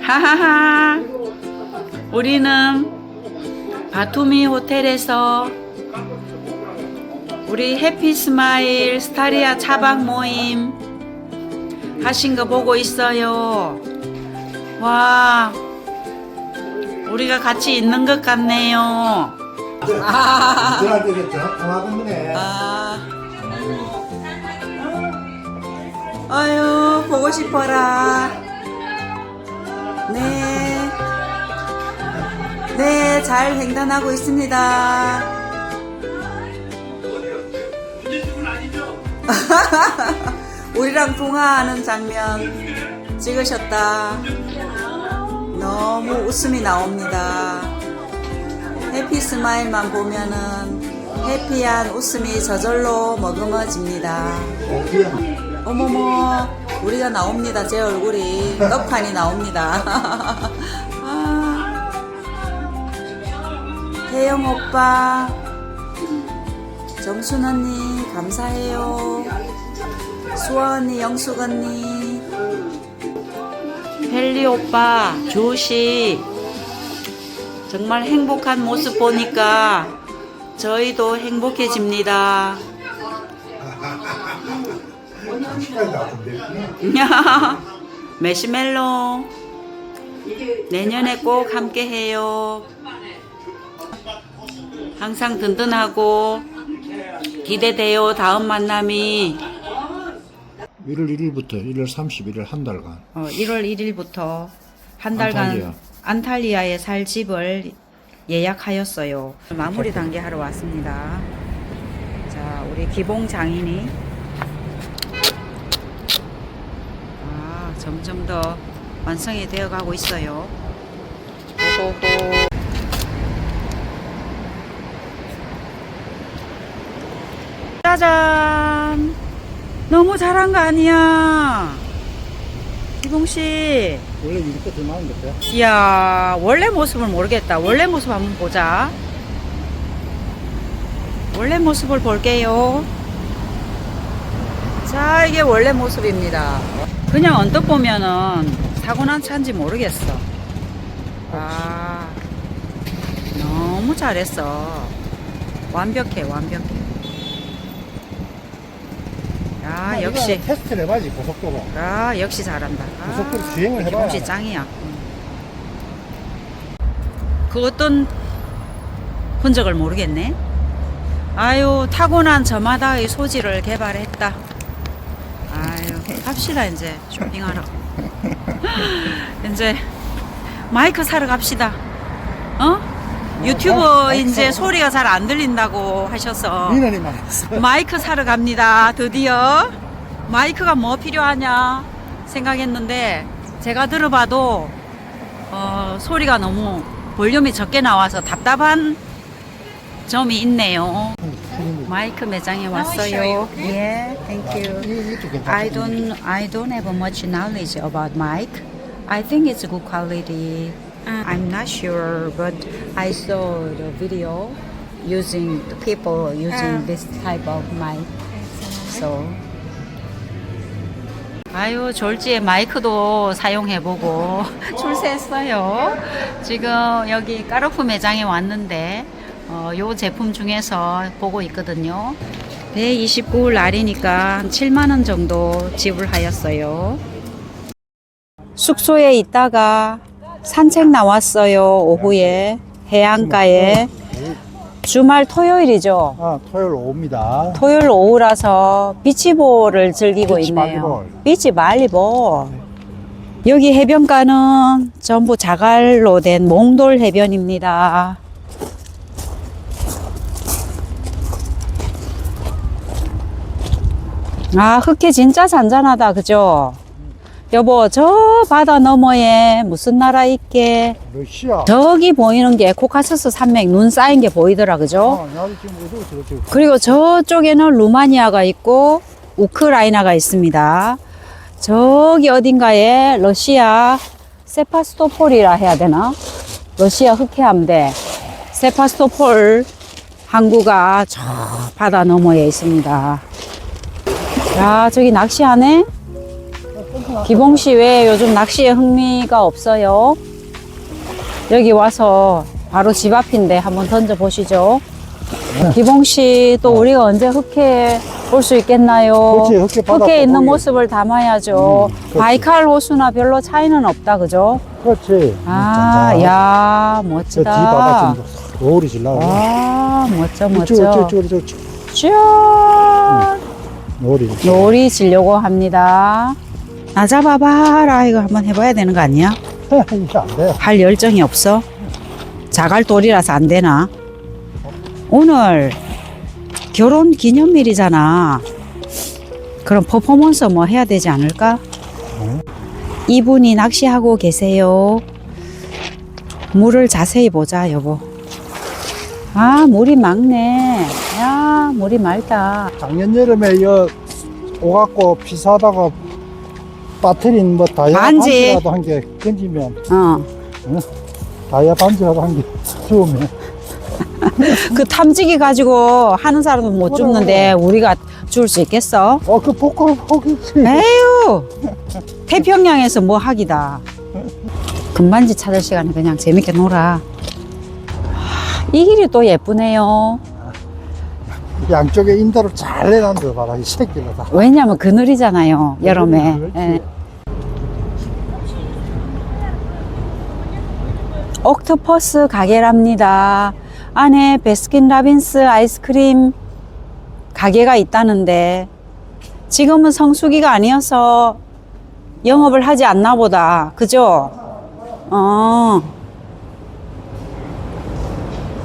하하하. 우리는 바투미 호텔에서 우리 해피 스마일 스타리아 차박 모임 하신 거 보고 있어요. 와, 우리가 같이 있는 것 같네요. 아, 아, 아유, 보고 싶어라. 네. 네, 잘 횡단하고 있습니다. 우리랑 통화하는 장면 찍으셨다. 너무 웃음이 나옵니다. 해피 스마일만 보면은 해피한 웃음이 저절로 머금어집니다. 그냥 어머머, 우리가 나옵니다. 제 얼굴이 떡판이 나옵니다. 아, 태영 오빠, 정순 언니 감사해요. 수아 언니, 영숙 언니, 헬리 오빠, 조시. 정말 행복한 모습 보니까 저희도 행복해집니다. 시간이 나쁜데 메시멜로 내년에 꼭 함께 해요. 항상 든든하고 기대돼요. 다음 만남이 1월 1일부터 1월 31일 한 달간 어, 1월 1일부터 한 달간 안탈리아. 안탈리아 에 살 집을 예약하였어요. 마무리 단계 하러 왔습니다. 자, 우리 기봉 장인이 점점 더 완성이 되어 가고 있어요. 호호호. 짜잔! 너무 잘한 거 아니야? 기봉 씨. 원래 이렇게 것 같아 이야, 원래 모습을 모르겠다. 원래 모습 한번 보자. 원래 모습을 볼게요. 자, 이게 원래 모습입니다. 그냥 언뜻 보면은 사고 난 차인지 모르겠어. 아, 너무 잘했어. 완벽해, 완벽해. 아, 역시. 테스트를 해봐야지 고속도로 아, 역시 잘한다. 아, 고속도로 주행을 해봐야 김씨 짱이야. 그 어떤 흔적을 모르겠네. 아유, 타고난 저마다의 소질을 개발했다. 갑시다, 이제. 쇼핑하러. 이제, 마이크 사러 갑시다. 어? 유튜브 마이크 이제 사러 소리가 잘 안 들린다고 하셔서. 마이크 사러 갑니다. 드디어 마이크가 뭐 필요하냐 생각했는데 제가 들어봐도 어, 소리가 너무 볼륨이 적게 나와서 답답한 점이 있네요. 마이크 매장에 왔어요. 예, thank you. I don't I don't have much knowledge about mic. I think it's good quality. I'm not sure, but I saw the video using the people using this type of mic. So. 아유 졸지에 마이크도 사용해보고 출세했어요. 지금 여기 까르푸 매장에 왔는데 어, 요 제품 중에서 보고 있거든요. 129일 날이니까 한 7만 원 정도 지불하였어요. 숙소에 있다가 산책 나왔어요. 오후에 해안가에 주말 토요일이죠. 아 토요일 오후입니다 토요일 오후라서 비치볼을 즐기고 비치 있네요. 발리볼. 비치 발리볼. 여기 해변가는 전부 자갈로 된 몽돌 해변입니다. 아, 흑해 진짜 잔잔하다. 그죠? 여보, 저 바다 너머에 무슨 나라 있게? 러시아 저기 보이는 게 코카서스 산맥 눈 쌓인 게 보이더라. 그죠? 어, 나도 지금 어디로 들었지 그리고 저쪽에는 루마니아가 있고 우크라이나가 있습니다. 저기 어딘가에 러시아 세파스토폴이라 해야 되나? 러시아 흑해함대 세파스토폴 항구가 저 바다 너머에 있습니다. 야, 저기 낚시하네? 기봉 씨 왜 요즘 낚시에 흥미가 없어요? 여기 와서 바로 집 앞인데 한번 던져 보시죠. 기봉 씨 또 우리가 언제 흑해 볼수 있겠나요? 그렇지, 흑해 바다 흑해 있는 보기. 모습을 담아야죠. 음, 그렇지. 바이칼 호수나 별로 차이는 없다, 그죠? 그렇지. 아, 야, 저뒤 바다 멋지다. 지금 노을이 질라고. 아, 멋져, 멋져. 이쪽, 이쪽, 이쪽, 이쪽. 짠! 노 을이. 놀이 지려고 합니다. 나 잡아봐라. 이거 한번 해봐야 되는 거 아니야? 이게 안 돼. 할 열정이 없어? 자갈돌이라서 안 되나? 오늘 결혼 기념일이잖아. 그럼 퍼포먼스 뭐 해야 되지 않을까? 응. 이분이 낚시하고 계세요. 물을 자세히 보자, 여보. 아, 물이 맑네. 야, 물이 맑다. 작년 여름에 여 오갖고 비싸다가 빠트린 뭐 다이아 반지. 반지라도 한 개 던지면 어. 다이아 반지라도 한 개 주우면 그 탐지기 가지고 하는 사람은 못 줍는데 우리가 줄 수 있겠어? 어그 포크 포기지 에휴 태평양에서 뭐 하기다 금반지 찾을 시간에 그냥 재밌게 놀아 하, 이 길이 또 예쁘네요 양쪽에 인도를 잘 내놨는데 봐라 이 새끼가 다 왜냐면 그늘이잖아요 여름에 그렇지. 예. 옥토퍼스 가게랍니다 안에 베스킨라빈스 아이스크림 가게가 있다는데 지금은 성수기가 아니어서 영업을 하지 않나 보다 그죠? 어.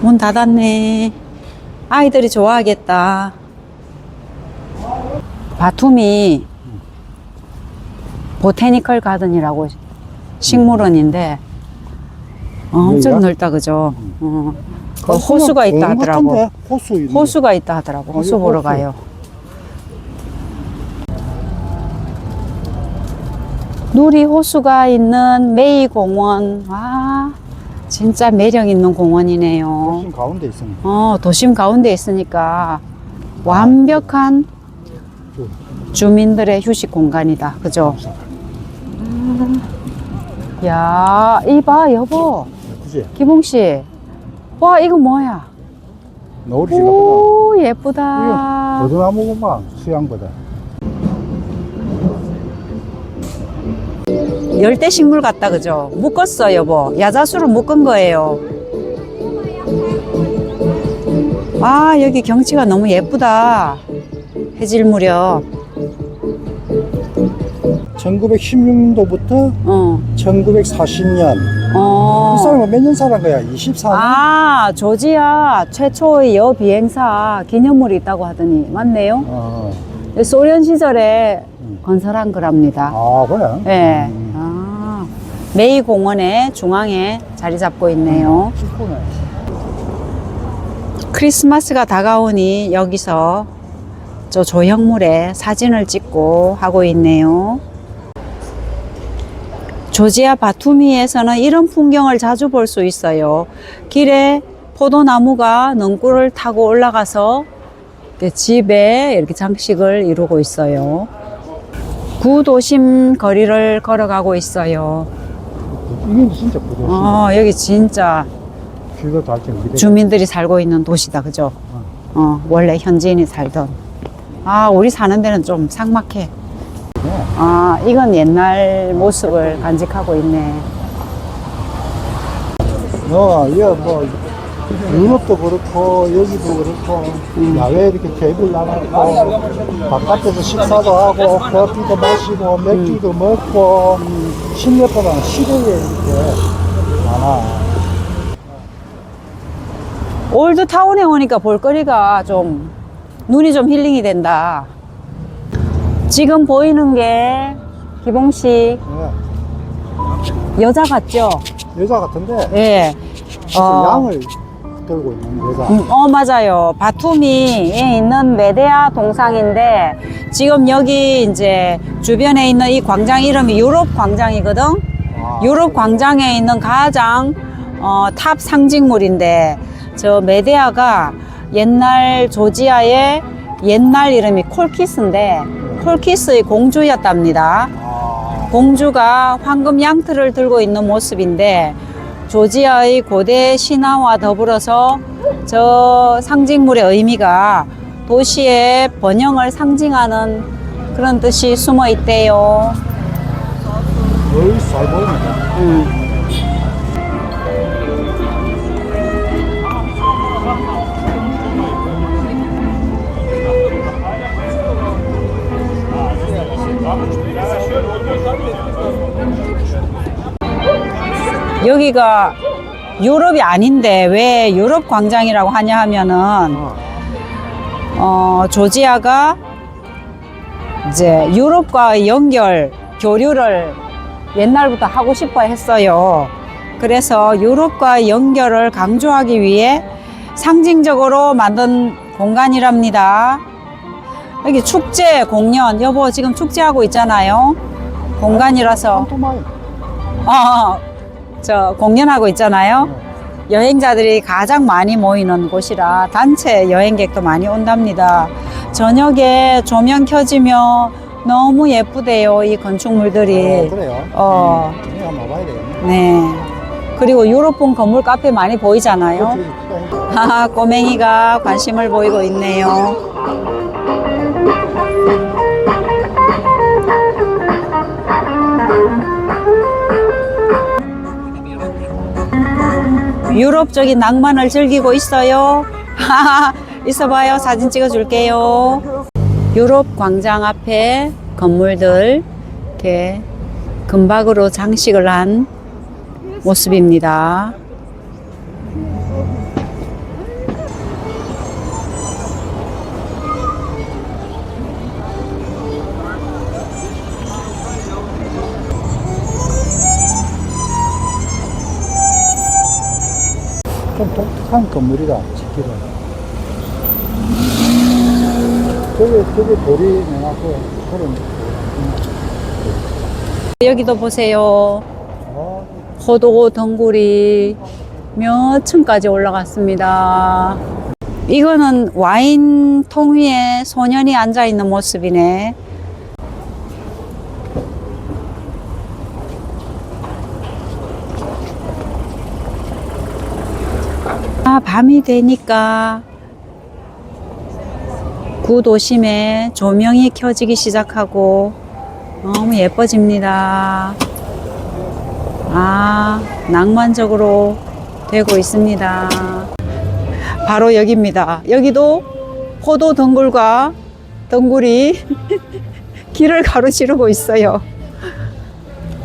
문 닫았네 아이들이 좋아하겠다 바툼이 보테니컬 가든이라고 식물원인데 엄청? 넓다 그죠? 어. 그 호수가 있다 하더라고. 호수. 호수가 있다 하더라고. 어, 호수 보러. 가요. 누리 호수가 있는 메이 공원. 와, 진짜 매력 있는 공원이네요. 호수 가운데 있습니다 어, 도심 가운데 있으니까 완벽한 주민들의 휴식 공간이다. 그죠? 음. 야, 이봐, 여보. 그지? 기봉 씨. 와, 이거 뭐야? 노을이 오, 예쁘다. 버드나무구만 수양보다 열대 식물 같다, 그죠? 묶었어, 여보. 야자수로 묶은 거예요. 아, 여기 경치가 너무 예쁘다. 해질 무렵. 1916년도부터 어, 1940년 어. 이 사람은 몇 년 살은 거야? 24년? 아, 조지아 최초의 여 비행사 기념물이 있다고 하더니 맞네요. 어. 소련 시절에 음. 건설한 거랍니다. 아 그래? 네. 음. 아, 메이 공원의 중앙에 자리 잡고 있네요. 크리스마스가 다가오니 여기서 저 조형물에 사진을 찍고 하고 있네요. 조지아 바투미에서는 이런 풍경을 자주 볼 수 있어요. 길에 포도나무가 넝굴을 타고 올라가서 집에 이렇게 장식을 이루고 있어요. 구도심 거리를 걸어가고 있어요. 이게 진짜 부드럽지 어, 여기 진짜 뷰도 잘 찍는 주민들이 살고 있는 도시다, 그죠? 어, 원래 현지인이 살던. 아, 우리 사는 데는 좀 삭막해. 아, 이건 옛날 모습을 간직하고 있네. 어, 이거 뭐 유럽도 그렇고 여기도 그렇고 야외 이렇게 테이블 나눠고 바깥에서 식사도 하고 커피도 마시고 맥주도 먹고 실내보다는 시골에 이렇게 많아. 올드타운에 오니까 볼거리가 좀, 눈이 좀 힐링이 된다. 지금 보이는 게, 기봉씨, 예. 여자 같죠? 여자 같은데 예. 무슨 양을 들고 있는 여자. 음, 어, 맞아요. 바투미에 있는 메데아 동상인데, 지금 여기 이제 주변에 있는 이 광장 이름이 유럽 광장이거든? 아, 유럽 광장에 있는 가장 어, 탑 상징물인데, 저 메데아가 옛날 조지아의 옛날 이름이 콜키스인데, 콜키스의 공주였답니다. 아, 공주가 황금 양틀을 들고 있는 모습인데 조지아의 고대 신화와 더불어서 저 상징물의 의미가 도시의 번영을 상징하는 그런 뜻이 숨어 있대요. 음. 여기가 유럽이 아닌데 왜 유럽 광장이라고 하냐 하면은 어. 어, 조지아가 이제 유럽과 연결 교류를 옛날부터 하고 싶어 했어요. 그래서 유럽과 연결을 강조하기 위해 상징적으로 만든 공간이랍니다. 여기 축제 공연 여보 지금 축제하고 있잖아요. 공간이라서. 어, 저 공연하고 있잖아요. 여행자들이 가장 많이 모이는 곳이라 단체 여행객도 많이 온답니다. 저녁에 조명 켜지면 너무 예쁘대요, 이 건축물들이. 어, 그래요? 어, 음, 한번 봐야. 네. 그리고 유럽풍 건물 카페 많이 보이잖아요. 하하, 꼬맹이가 관심을 보이고 있네요. 유럽적인 낭만을 즐기고 있어요. 있어봐요. 사진 찍어줄게요. 유럽 광장 앞에 건물들 이렇게 금박으로 장식을 한 모습입니다. 한 건물이다, 짓기는. 저기, 저기 돌이 내놨고, 그런. 여기도 보세요. 아, 호도 덩굴이 몇 층까지 올라갔습니다. 이거는 와인 통 위에 소년이 앉아 있는 모습이네. 아, 밤이 되니까 구도심에 조명이 켜지기 시작하고 너무 예뻐집니다. 아, 낭만적으로 되고 있습니다. 바로 여기입니다. 여기도 포도 덩굴과 덩굴이 길을 가로지르고 있어요.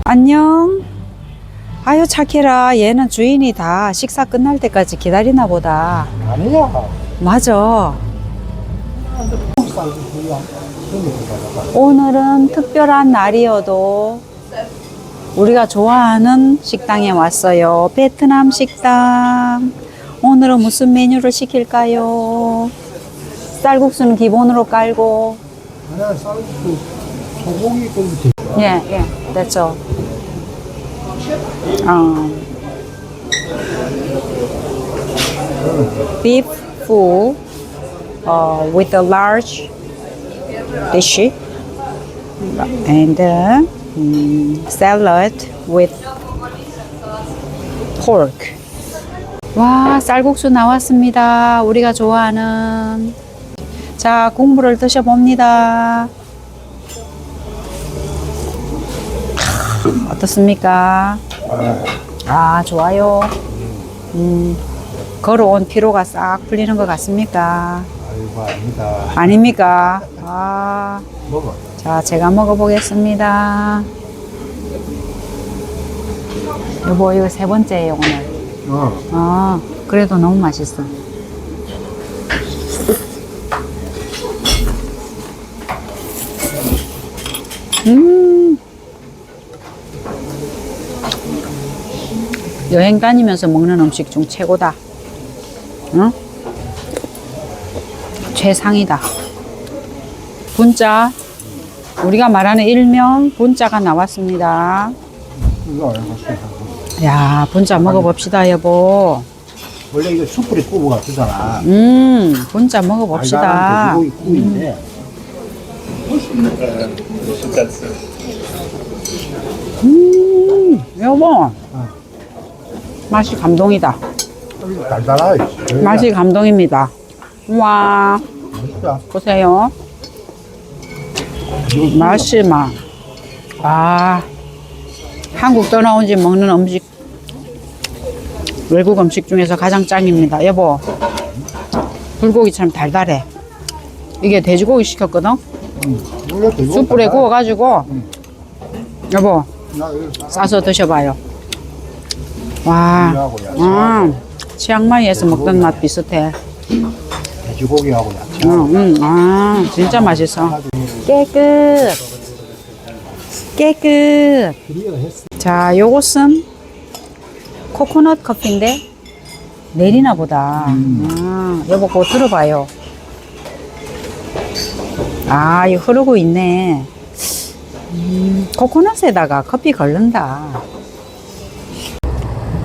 안녕. 아유, 착해라. 얘는 주인이 다 식사 끝날 때까지 기다리나 보다. 아니야. 맞아. 오늘은 특별한 날이어도 우리가 좋아하는 식당에 왔어요. 베트남 식당. 오늘은 무슨 메뉴를 시킬까요? 쌀국수는 기본으로 깔고. 아니야, 쌀도 소고기 끓일 때. 예, 예, 됐죠. 어. Beef full uh, with a large dish and uh, mm, salad with pork. 와, 쌀국수 나왔습니다. 우리가 좋아하는. 자, 국물을 드셔봅니다. 어떻습니까? 아, 좋아요. 음, 걸어온 피로가 싹 풀리는 것 같습니까? 아이고, 아닙니다. 아닙니까? 아, 먹어. 자, 제가 먹어보겠습니다. 여보, 이거 세 번째예요, 오늘. 어. 아, 그래도 너무 맛있어. 음. 여행 다니면서 먹는 음식 중 최고다. 응? 최상이다. 분짜. 우리가 말하는 일명 분짜가 나왔습니다. 야, 분짜 먹어봅시다, 여보. 원래 이거 숯불에 구워가 뜨잖아. 음, 분짜 먹어봅시다. 돼지고기 구이인데. 음, 여보. 맛이 감동이다. 달달하지. 맛이 감동입니다. 와, 맛있다. 보세요. 맛이 막, 아, 한국 떠나온 집 먹는 음식, 외국 음식 중에서 가장 짱입니다. 여보, 불고기 참 달달해. 이게 돼지고기 시켰거든? 숯불에 구워가지고, 여보, 싸서 드셔봐요. 와, 음, 치앙마이에서 먹던 맛 비슷해. 돼지고기하고 야채. 응, 응, 아, 진짜 맛있어. 깨끗. 깨끗. 자, 요것은 코코넛 커피인데 내리나 보다. 아, 여보 그거 들어봐요. 아, 이거 흐르고 있네. 음, 코코넛에다가 커피 걸른다.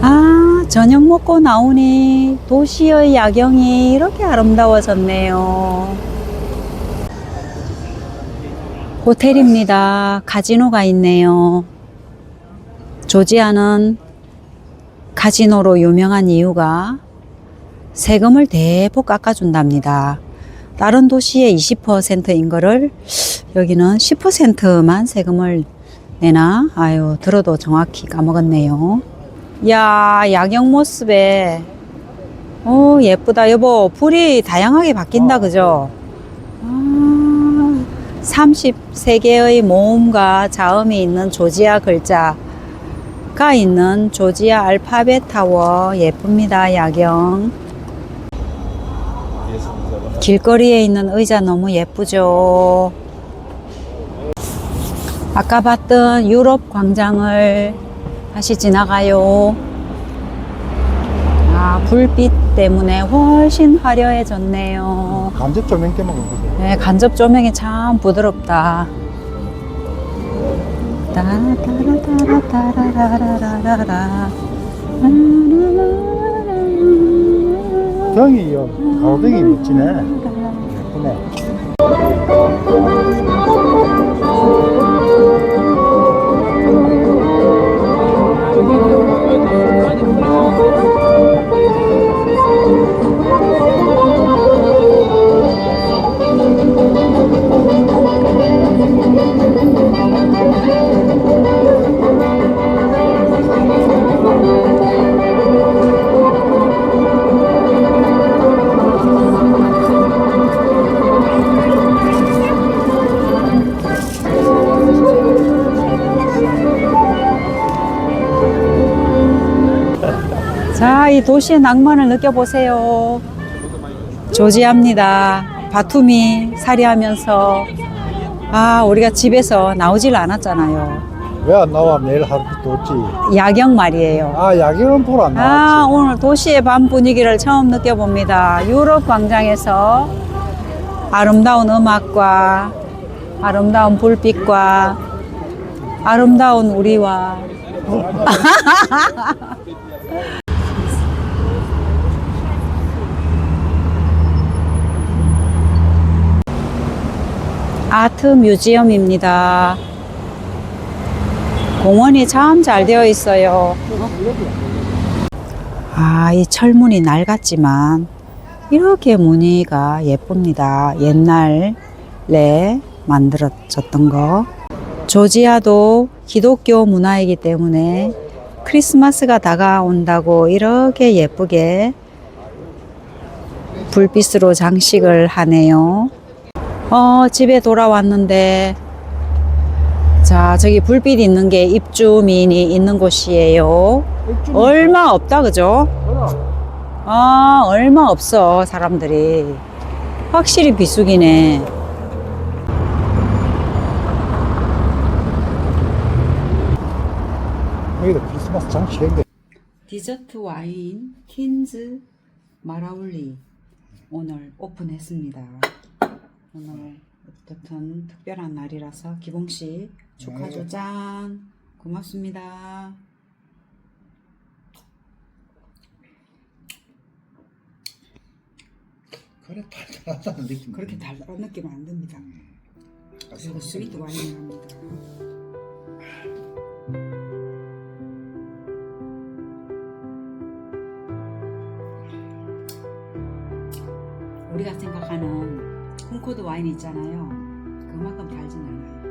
아, 저녁 먹고 나오니 도시의 야경이 이렇게 아름다워졌네요. 호텔입니다. 카지노가 있네요. 조지아는 카지노로 유명한 이유가 세금을 대폭 깎아준답니다. 다른 도시의 20%인 거를 여기는 10%만 세금을 내나? 아유, 들어도 정확히 까먹었네요. 야, 야경 모습에. 오, 예쁘다. 여보, 불이 다양하게 바뀐다, 그죠? 아, 33개의 모음과 자음이 있는 조지아 글자가 있는 조지아 알파벳 타워. 예쁩니다, 야경. 길거리에 있는 의자 너무 예쁘죠? 아까 봤던 유럽 광장을 다시 지나가요. 아, 불빛 때문에 훨씬 화려해졌네요. 간접 조명 때문에 그러거든. 네, 간접 조명이 참 부드럽다. 따라따라따라따라라라라라. 등이 요 가로등이 멋지네. 예쁘네. 자, 이 도시의 낭만을 느껴보세요. 조지아입니다. 바툼이 사리하면서 아, 우리가 집에서 나오질 않았잖아요. 왜 안 나와? 내일 하루도 없지. 야경 말이에요. 아, 야경은 볼안 아, 나왔지. 오늘 도시의 밤 분위기를 처음 느껴봅니다. 유럽 광장에서 아름다운 음악과 아름다운 불빛과 아름다운 우리와 아트 뮤지엄입니다. 공원이 참 잘 되어 있어요. 아, 이 철문이 낡았지만 이렇게 무늬가 예쁩니다. 옛날에 만들어졌던 거. 조지아도 기독교 문화이기 때문에 크리스마스가 다가온다고 이렇게 예쁘게 불빛으로 장식을 하네요. 어, 집에 돌아왔는데 자, 저기 불빛 있는 게 입주민이 있는 곳이에요. 얼마 없다, 그죠? 아, 얼마 없어, 사람들이. 확실히 비수기네. 여기도 크리스마스 장식인데. 디저트 와인 틴즈 마라울리 오늘 오픈했습니다. 오늘 어떻든 특별한 날이라서 기봉 씨 축하죠 네. 짠 고맙습니다. 그래, 달달하다는 느낌. 그렇게 달달한 느낌 안 듭니다. 그리고 스위트 와인을 합니다. 생각하는 콩코드 와인 있잖아요. 그만큼 달진 않아요.